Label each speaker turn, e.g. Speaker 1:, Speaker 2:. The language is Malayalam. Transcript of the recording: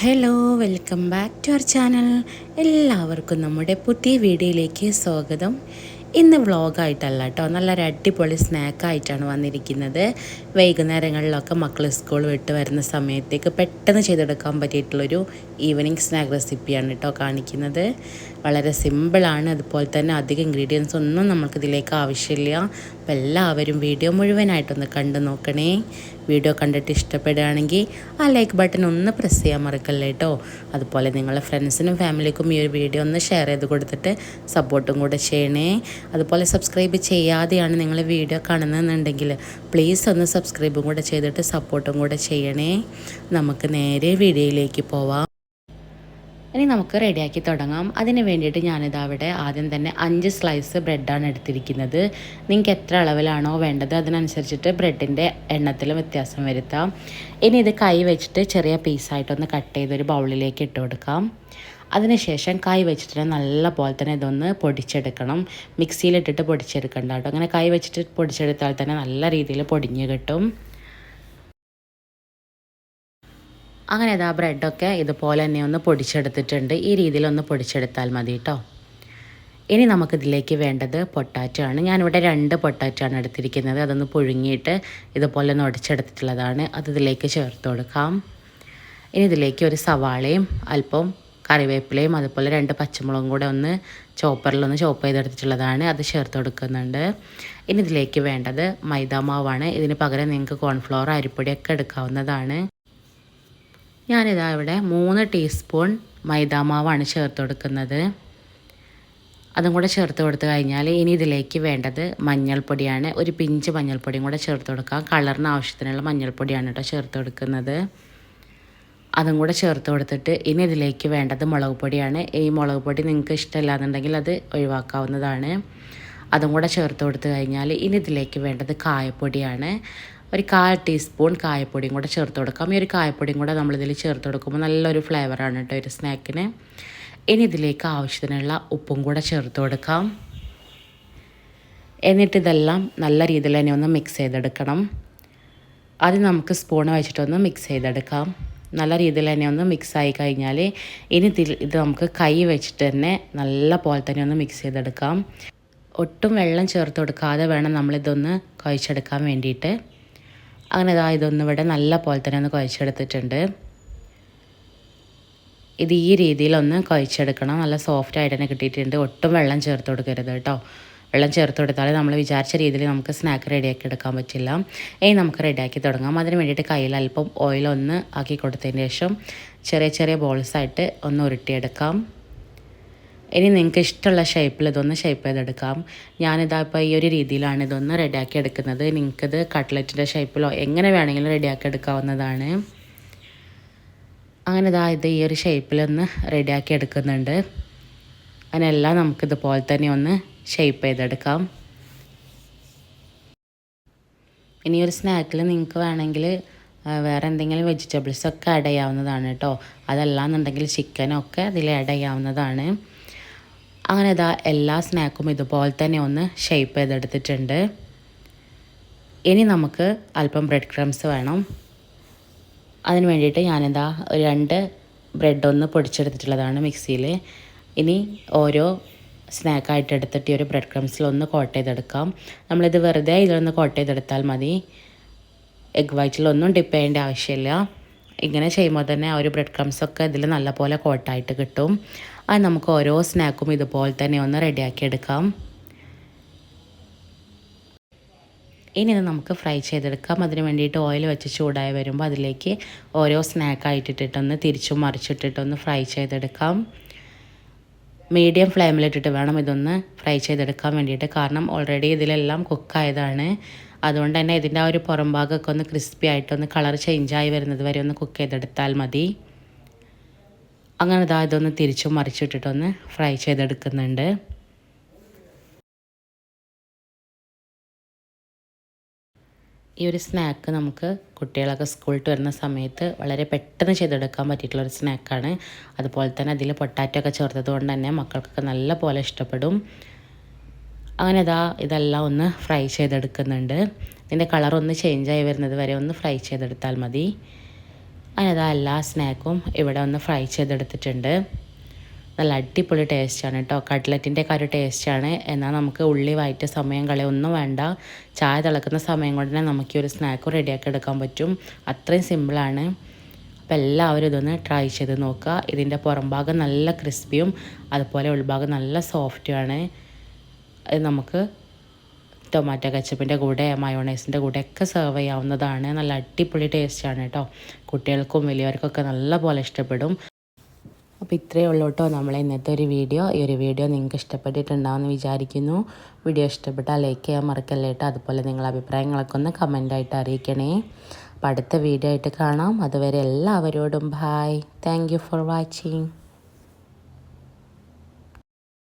Speaker 1: Hello welcome back to our channel എല്ലാവർക്കും നമ്മുടെ പുതിയ വീഡിയോയിലേക്ക് സ്വാഗതം. ഇന്ന് വ്ളോഗായിട്ടല്ല കേട്ടോ നല്ലൊരു അടിപൊളി സ്നാക്കായിട്ടാണ് വന്നിരിക്കുന്നത്. വൈകുന്നേരങ്ങളിലൊക്കെ മക്കൾ സ്കൂൾ വിട്ട് വരുന്ന സമയത്തേക്ക് പെട്ടെന്ന് ചെയ്തെടുക്കാൻ പറ്റിയിട്ടുള്ളൊരു ഈവനിങ് സ്നാക്ക് റെസിപ്പിയാണ് കേട്ടോ കാണിക്കുന്നത്. വളരെ സിമ്പിളാണ്. അതുപോലെ തന്നെ അധികം ഇൻഗ്രീഡിയൻസ് ഒന്നും നമുക്കിതിലേക്ക് ആവശ്യമില്ല. അപ്പോൾ എല്ലാവരും വീഡിയോ മുഴുവനായിട്ടൊന്ന് കണ്ടു നോക്കണേ. വീഡിയോ കണ്ടിട്ട് ഇഷ്ടപ്പെടുകയാണെങ്കിൽ ആ ലൈക്ക് ബട്ടൺ ഒന്ന് പ്രസ് ചെയ്യാൻ മറക്കല്ലേ കേട്ടോ അതുപോലെ നിങ്ങളുടെ ഫ്രണ്ട്സിനും ഫാമിലിക്കും ഈ ഒരു വീഡിയോ ഒന്ന് ഷെയർ ചെയ്ത് കൊടുത്തിട്ട് സപ്പോർട്ടും കൂടെ ചെയ്യണേ. അതുപോലെ സബ്സ്ക്രൈബ് ചെയ്യാതെയാണ് നിങ്ങൾ വീഡിയോ കാണുന്നതെന്നുണ്ടെങ്കിൽ പ്ലീസ് ഒന്ന് സബ്സ്ക്രൈബും കൂടെ ചെയ്തിട്ട് സപ്പോർട്ടും കൂടെ ചെയ്യണേ. നമുക്ക് നേരെ വീഡിയോയിലേക്ക് പോവാം. ഇനി നമുക്ക് റെഡിയാക്കി തുടങ്ങാം. അതിന് വേണ്ടിയിട്ട് ഞാനിത് അവിടെ ആദ്യം തന്നെ അഞ്ച് സ്ലൈസ് ബ്രെഡാണ് എടുത്തിരിക്കുന്നത്. നിങ്ങൾക്ക് എത്ര അളവിലാണോ വേണ്ടത് അതിനനുസരിച്ചിട്ട് ബ്രെഡിന്റെ എണ്ണത്തിൽ വ്യത്യാസം വരുത്താം. ഇനി ഇത് കൈ വെച്ചിട്ട് ചെറിയ പീസായിട്ടൊന്ന് കട്ട് ചെയ്തൊരു ബൗളിലേക്ക് ഇട്ട് കൊടുക്കാം. അതിനുശേഷം കൈ വെച്ചിട്ട് നല്ല പോലെ തന്നെ ഇതൊന്ന് പൊടിച്ചെടുക്കണം. മിക്സിയിലിട്ടിട്ട് പൊടിച്ചെടുക്കണ്ട കേട്ടോ. അങ്ങനെ കൈ വെച്ചിട്ട് പൊടിച്ചെടുത്താൽ തന്നെ നല്ല രീതിയിൽ പൊടിഞ്ഞ് കിട്ടും. അങ്ങനെ ഇതാ ബ്രെഡൊക്കെ ഇതുപോലെ തന്നെ ഒന്ന് പൊടിച്ചെടുത്തിട്ടുണ്ട്. ഈ രീതിയിൽ ഒന്ന് പൊടിച്ചെടുത്താൽ മതി കേട്ടോ ഇനി നമുക്കിതിലേക്ക് വേണ്ടത് പൊട്ടാറ്റോ ആണ്. ഞാനിവിടെ രണ്ട് പൊട്ടാറ്റോ ആണ് എടുത്തിരിക്കുന്നത്. അതൊന്ന് പുഴുങ്ങിയിട്ട് ഇതുപോലെ ഒന്ന് ഒടിച്ചെടുത്തിട്ടുള്ളതാണ്. അത് ഇതിലേക്ക് ചേർത്ത് കൊടുക്കാം. ഇനി ഇതിലേക്ക് ഒരു സവാളയും അല്പം കറിവേപ്പിലയും അതുപോലെ രണ്ട് പച്ചമുളകും കൂടെ ഒന്ന് ചോപ്പറിലൊന്ന് ചോപ്പ് ചെയ്തെടുത്തിട്ടുള്ളതാണ്. അത് ചേർത്ത് കൊടുക്കുന്നുണ്ട്. ഇനി ഇതിലേക്ക് വേണ്ടത് മൈദാമാവാണ്. ഇതിന് പകരം നിങ്ങൾക്ക് കോൺഫ്ലവർ അരിപ്പൊടിയൊക്കെ എടുക്കാവുന്നതാണ്. ഞാനിതാ ഇവിടെ മൂന്ന് ടീസ്പൂൺ മൈദാമാവാണ് ചേർത്ത് കൊടുക്കുന്നത്. അതും കൂടെ ചേർത്ത് കൊടുത്ത് കഴിഞ്ഞാൽ ഇനി ഇതിലേക്ക് വേണ്ടത് മഞ്ഞൾപ്പൊടിയാണ്. ഒരു പിഞ്ച് മഞ്ഞൾപ്പൊടിയും കൂടെ ചേർത്ത് കൊടുക്കാം. കളറിന് ആവശ്യത്തിനുള്ള മഞ്ഞൾപ്പൊടിയാണ് കേട്ടോ ചേർത്ത് കൊടുക്കുന്നത്. അതും കൂടെ ചേർത്ത് കൊടുത്തിട്ട് ഇനി ഇതിലേക്ക് വേണ്ടത് മുളക് പൊടിയാണ്. ഈ മുളക് പൊടി നിങ്ങൾക്ക് ഇഷ്ടമില്ലാന്നുണ്ടെങ്കിൽ അത് ഒഴിവാക്കാവുന്നതാണ്. അതും കൂടെ ചേർത്ത് കൊടുത്ത് കഴിഞ്ഞാൽ ഇനി ഇതിലേക്ക് വേണ്ടത് കായപ്പൊടിയാണ്. ഒരു കാൽ ടീസ്പൂൺ കായപ്പൊടിയും കൂടെ ചേർത്ത് കൊടുക്കാം. ഈ ഒരു കായപ്പൊടിയും കൂടെ നമ്മളിതിൽ ചേർത്ത് കൊടുക്കുമ്പോൾ നല്ലൊരു ഫ്ലേവറാണ് കേട്ടോ ഒരു സ്നാക്കിന് ഇനി ഇതിലേക്ക് ആവശ്യത്തിനുള്ള ഉപ്പും കൂടെ ചേർത്ത് കൊടുക്കാം. എന്നിട്ട് ഇതെല്ലാം നല്ല രീതിയിൽ തന്നെ ഒന്ന് മിക്സ് ചെയ്തെടുക്കണം. ആദ്യം നമുക്ക് സ്പൂൺ വെച്ചിട്ടൊന്ന് മിക്സ് ചെയ്തെടുക്കാം. നല്ല രീതിയിൽ തന്നെ ഒന്ന് മിക്സ് ആയി കഴിഞ്ഞാൽ ഇനി ഇത് നമുക്ക് കൈ വെച്ചിട്ട് തന്നെ നല്ല പോലെ തന്നെ ഒന്ന് മിക്സ് ചെയ്തെടുക്കാം. ഒട്ടും വെള്ളം ചേർത്ത് കൊടുക്കാതെ വേണം നമ്മളിതൊന്ന് കുഴച്ചെടുക്കാൻ വേണ്ടിയിട്ട്. അങ്ങനെ ഇതാ ഇതൊന്നും ഇവിടെ നല്ല പോലെ തന്നെ ഒന്ന് കുഴച്ചെടുത്തിട്ടുണ്ട്. ഇത് ഈ രീതിയിലൊന്ന് കുഴച്ചെടുക്കണം. നല്ല സോഫ്റ്റ് ആയിട്ട് തന്നെ കിട്ടിയിട്ടുണ്ട്. ഒട്ടും വെള്ളം ചേർത്ത് കൊടുക്കരുത് കേട്ടോ. വെള്ളം ചേർത്ത് കൊടുത്താൽ നമ്മൾ വിചാരിച്ച രീതിയിൽ നമുക്ക് സ്നാക്ക് റെഡിയാക്കി എടുക്കാൻ പറ്റില്ല. ഇനി നമുക്ക് റെഡിയാക്കി തുടങ്ങാം. അതിന് വേണ്ടിയിട്ട് കയ്യിൽ അല്പം ഓയിലൊന്ന് ആക്കി കൊടുത്തതിന് ശേഷം ചെറിയ ചെറിയ ബോൾസായിട്ട് ഒന്ന് ഉരുട്ടിയെടുക്കാം. ഇനി നിങ്ങൾക്ക് ഇഷ്ടമുള്ള ഷേപ്പിൽ ഇതൊന്ന് ഷേപ്പ് ചെയ്തെടുക്കാം. ഞാനിതാ ഇപ്പോൾ ഈ ഒരു രീതിയിലാണ് ഇതൊന്ന് റെഡിയാക്കി എടുക്കുന്നത്. നിങ്ങൾക്കിത് കട്ട്ലറ്റിന്റെ ഷേപ്പിലോ എങ്ങനെ വേണമെങ്കിലും റെഡിയാക്കി എടുക്കാവുന്നതാണ്. അങ്ങനെ ഇതാ ഇത് ഈ ഒരു ഷേപ്പിലൊന്ന് റെഡിയാക്കി എടുക്കുന്നുണ്ട്. അതിനെല്ലാം നമുക്കിതുപോലെ തന്നെ ഒന്ന് ഷേപ്പ് ചെയ്തെടുക്കാം. ഇനി ഒരു സ്നാക്കിൽ നിങ്ങൾക്ക് വേണമെങ്കിൽ വേറെ എന്തെങ്കിലും വെജിറ്റബിൾസൊക്കെ ആഡ് ചെയ്യാവുന്നതാണ് കേട്ടോ. അതല്ലാന്നുണ്ടെങ്കിൽ ചിക്കനൊക്കെ അതിൽ ആഡ് ചെയ്യാവുന്നതാണ്. അങ്ങനെ ഇതാ എല്ലാ സ്നാക്കും ഇതുപോലെ തന്നെ ഒന്ന് ഷേപ്പ് ചെയ്തെടുത്തിട്ടുണ്ട്. ഇനി നമുക്ക് അല്പം ബ്രെഡ് ക്രംസ് വേണം. അതിന് വേണ്ടിയിട്ട് ഞാനിതാ രണ്ട് ബ്രെഡ് ഒന്ന് പൊടിച്ചെടുത്തിട്ടുള്ളതാണ് മിക്സിയിൽ ഇനി ഓരോ സ്നാക്കായിട്ട് എടുത്തിട്ട് ഈ ഒരു ബ്രെഡ് ക്രംസിൽ ഒന്ന് കോട്ട് ചെയ്തെടുക്കാം. നമ്മളിത് വെറുതെ ഇതിലൊന്ന് കോട്ട് ചെയ്തെടുത്താൽ മതി. എഗ് വൈറ്റിലൊന്നും ഡിപ്പ് ചെയ്യേണ്ട ആവശ്യമില്ല. ഇങ്ങനെ ചെയ്യുമ്പോൾ തന്നെ ആ ഒരു ബ്രെഡ് ക്രംസൊക്കെ ഇതിൽ നല്ലപോലെ കോട്ടായിട്ട് കിട്ടും. അത് നമുക്ക് ഓരോ സ്നാക്കും ഇതുപോലെ തന്നെ ഒന്ന് റെഡിയാക്കി എടുക്കാം ഇനി ഇത് നമുക്ക് ഫ്രൈ ചെയ്തെടുക്കാം. അതിന് വേണ്ടിയിട്ട് ഓയിൽ വെച്ച് ചൂടായി വരുമ്പോൾ അതിലേക്ക് ഓരോ സ്നാക്കായിട്ടിട്ടിട്ടൊന്ന് തിരിച്ചും മറിച്ചിട്ടിട്ടൊന്ന് ഫ്രൈ ചെയ്തെടുക്കാം. മീഡിയം ഫ്ലെയിമിലിട്ടിട്ട് വേണം ഇതൊന്ന് ഫ്രൈ ചെയ്തെടുക്കാൻ വേണ്ടിയിട്ട്. കാരണം ഓൾറെഡി ഇതിലെല്ലാം കുക്കായതാണ് അതുകൊണ്ട് തന്നെ ഇതിന്റെ ആ ഒരു പുറം ഭാഗമൊക്കെ ഒന്ന് ക്രിസ്പി ആയിട്ടൊന്ന് കളർ ചേഞ്ചായി വരുന്നത് വരെ ഒന്ന് കുക്ക് ചെയ്തെടുത്താൽ മതി. അങ്ങനെ ഇതാ ഇതൊന്ന് തിരിച്ചും മറിച്ചിട്ടിട്ടൊന്ന് ഫ്രൈ ചെയ്തെടുക്കുന്നുണ്ട്. ഈ ഒരു സ്നാക്ക് നമുക്ക് കുട്ടികളൊക്കെ സ്കൂളിൽ വരുന്ന സമയത്ത് വളരെ പെട്ടെന്ന് ചെയ്തെടുക്കാൻ പറ്റിയിട്ടുള്ളൊരു സ്നാക്കാണ്. അതുപോലെ തന്നെ അതിൽ പൊട്ടാറ്റോ ഒക്കെ ചേർത്തത് കൊണ്ട് തന്നെ മക്കൾക്കൊക്കെ നല്ല പോലെ ഇഷ്ടപ്പെടും. അങ്ങനെ ഇതാ ഇതെല്ലാം ഒന്ന് ഫ്രൈ ചെയ്തെടുക്കുന്നുണ്ട്. ഇതിന്റെ കളർ ഒന്ന് ചേഞ്ചായി വരുന്നത് വരെ ഒന്ന് ഫ്രൈ ചെയ്തെടുത്താൽ മതി. അതിനത് എല്ലാ സ്നാക്കും ഇവിടെ ഒന്ന് ഫ്രൈ ചെയ്തെടുത്തിട്ടുണ്ട്. നല്ല അടിപൊളി ടേസ്റ്റാണ് കേട്ടോ കട്ട്ലറ്റിന്റെ ഒക്കെ ഒരു ടേസ്റ്റാണ്. എന്നാൽ നമുക്ക് ഉള്ളി വയറ്റ് സമയം കളയൊന്നും വേണ്ട. ചായ തിളക്കുന്ന സമയം കൊണ്ട് തന്നെ നമുക്ക് ഒരു സ്നാക്ക് റെഡിയാക്കി എടുക്കാൻ പറ്റും. അത്രയും സിമ്പിളാണ് അപ്പോൾ എല്ലാവരും ഇതൊന്ന് ട്രൈ ചെയ്ത് നോക്കുക. ഇതിന്റെ പുറം ഭാഗം നല്ല ക്രിസ്പിയും അതുപോലെ ഉൾഭാഗം നല്ല സോഫ്റ്റുമാണ് അത് നമുക്ക് ടൊമാറ്റോ കച്ചപ്പിന്റെ കൂടെ മയോണൈസിന്റെ കൂടെ ഒക്കെ സെർവ് ചെയ്യാവുന്നതാണ്. നല്ല അടിപൊളി ടേസ്റ്റാണ് കേട്ടോ കുട്ടികൾക്കും വലിയവർക്കൊക്കെ നല്ല പോലെ ഇഷ്ടപ്പെടും. അപ്പോൾ ഇത്രയേ ഉള്ളൂ കേട്ടോ നമ്മളെ ഇന്നത്തെ ഒരു വീഡിയോ ഈ ഒരു വീഡിയോ നിങ്ങൾക്ക് ഇഷ്ടപ്പെട്ടിട്ടുണ്ടാവുമെന്ന് വിചാരിക്കുന്നു. വീഡിയോ ഇഷ്ടപ്പെട്ടാൽ ലൈക്ക് ചെയ്യാൻ മറക്കല്ലേ കേട്ടോ അതുപോലെ നിങ്ങളുടെ അഭിപ്രായങ്ങളൊക്കെ ഒന്ന് കമന്റായിട്ട് അറിയിക്കണേ. അപ്പോൾ അടുത്ത വീഡിയോ ആയിട്ട് കാണാം. അതുവരെ എല്ലാവരോടും ബായ് താങ്ക് ഫോർ വാച്ചിങ്